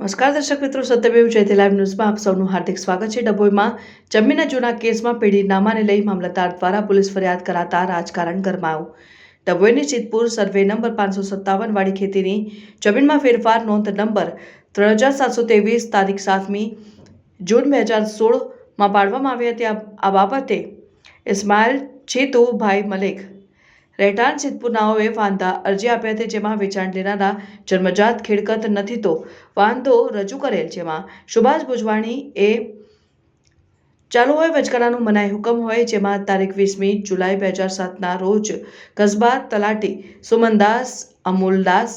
નમસ્કાર, દર્શક મિત્રો. સત્યમેવ જયતે લાઈવ ન્યૂઝમાં આપ સૌનું હાર્દિક સ્વાગત છે. ડભોઈમાં જમીનના જૂના કેસમાં પીડિતનામાને લઈ મામલતદાર દ્વારા પોલીસ ફરિયાદ કરાતા રાજકારણ ગરમાયું. ડભોઈની સિદ્ધપુર સર્વે નંબર પાંચસો સત્તાવન વાળી ખેતીની જમીનમાં ફેરફાર નોંધ નંબર ત્રણ હજાર સાતસો ત્રેવીસ તારીખ સાતમી જૂન બે હજાર સોળમાં પાડવામાં આવી હતી. આ- બાબતે ઇસ્માઇલ છેતુભાઈ મલિક રહેઠાણ સિદ્ધપુરનાઓએ વાંધા અરજી આપી હતી જેમાં વેચાણ લેનારા જન્મજાત ખેડકત નથી તો વાંધો રજૂ કરેલ, જેમાં સુભાષ ભુજવાણી એ ચાલુ હોય વચગાળાનું મનાઈ હુકમ હોય, જેમાં તારીખ વીસમી જુલાઈ બે હજાર સાતના રોજ કસબા તલાટી સુમનદાસ, અમૂલદાસ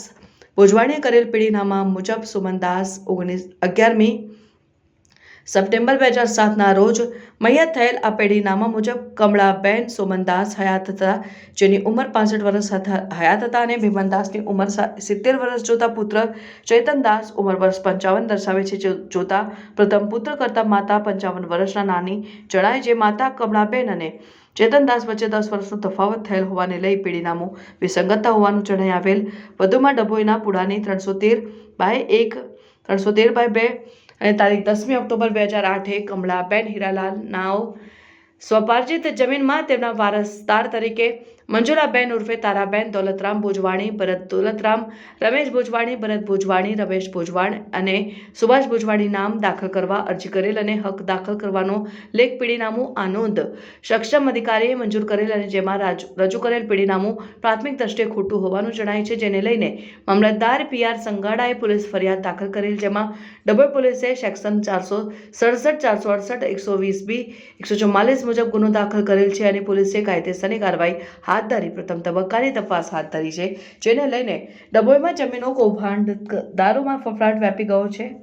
ભુજવાણીએ કરેલ પીડીનામા મુજબ સુમનદાસ ઓગણીસ અગિયારમી સપ્ટેમ્બર બે હજાર સાતના રોજ મૈયત થયેલ આ પેઢીનામા મુજબ કમળાબેન સોમનદાસ હયાત હતા, જેની ઉંમર પાસઠ વર્ષ હયાત હતા અને ભીમનદાસની ઉંમર સિત્તેર વર્ષ જોતા પુત્ર ચૈતનદાસ ઉંમર વર્ષ પંચાવન દર્શાવે છે જોતા પ્રથમ પુત્ર કરતાં માતા પંચાવન વર્ષના નાની જણાય જે માતા કમળાબેન અને ચેતનદાસ વચ્ચે દસ વર્ષનો તફાવત થયેલ હોવાને લઈ પેઢીનામું વિસંગતતા હોવાનું જણાઈ આવેલ. વધુમાં ડભોઈના પુડાની ત્રણસો તેર બાય એક, ત્રણસો તેર બાય બે અને તારીખ દસમી ઓક્ટોબર બે હજાર આઠે કમળાબેન હીરાલાલ નાવ સ્વપાર્જિત જમીનમાં તેમના વારસદાર તરીકે મંજુલાબેન ઉર્ફે તારાબેન, દોલતરામ ભુજવાણી, ભરત દોલતરામ, રમેશ ભુજવાણી, ભરત ભુજવાણી, રમેશ ભુજવાણ અને સુભાષ ભુજવાણી નામ દાખલ કરવા અરજી કરેલ અને હક દાખલ કરવાનો લેખ પીડીનામું આ નોંધ સક્ષમ અધિકારીએ મંજૂર કરેલ અને જેમાં રાજ- કરેલ પીડીનામું પ્રાથમિક દ્રષ્ટિએ ખોટું હોવાનું જણાય છે, જેને લઈને મામલતદાર પીઆર સંગાડાએ પોલીસ ફરિયાદ દાખલ કરેલ, જેમાં ડબલ પોલીસે સેક્શન ચારસો સડસઠ, ચારસો અડસઠ, એકસો વીસ બી, એકસો ચુમ્માલીસ મુજબ ગુનો દાખલ કરેલ છે અને પોલીસે કાયદેસરની કાર્યવાહી હાથ ધરી પ્રથમ તબક્કાની તપાસ હાથ ધરી છે, જેને લઈને ડભોઈમાં જમીનો કૌભાંડ દારૂમાં ફફડાટ વ્યાપી ગયો છે.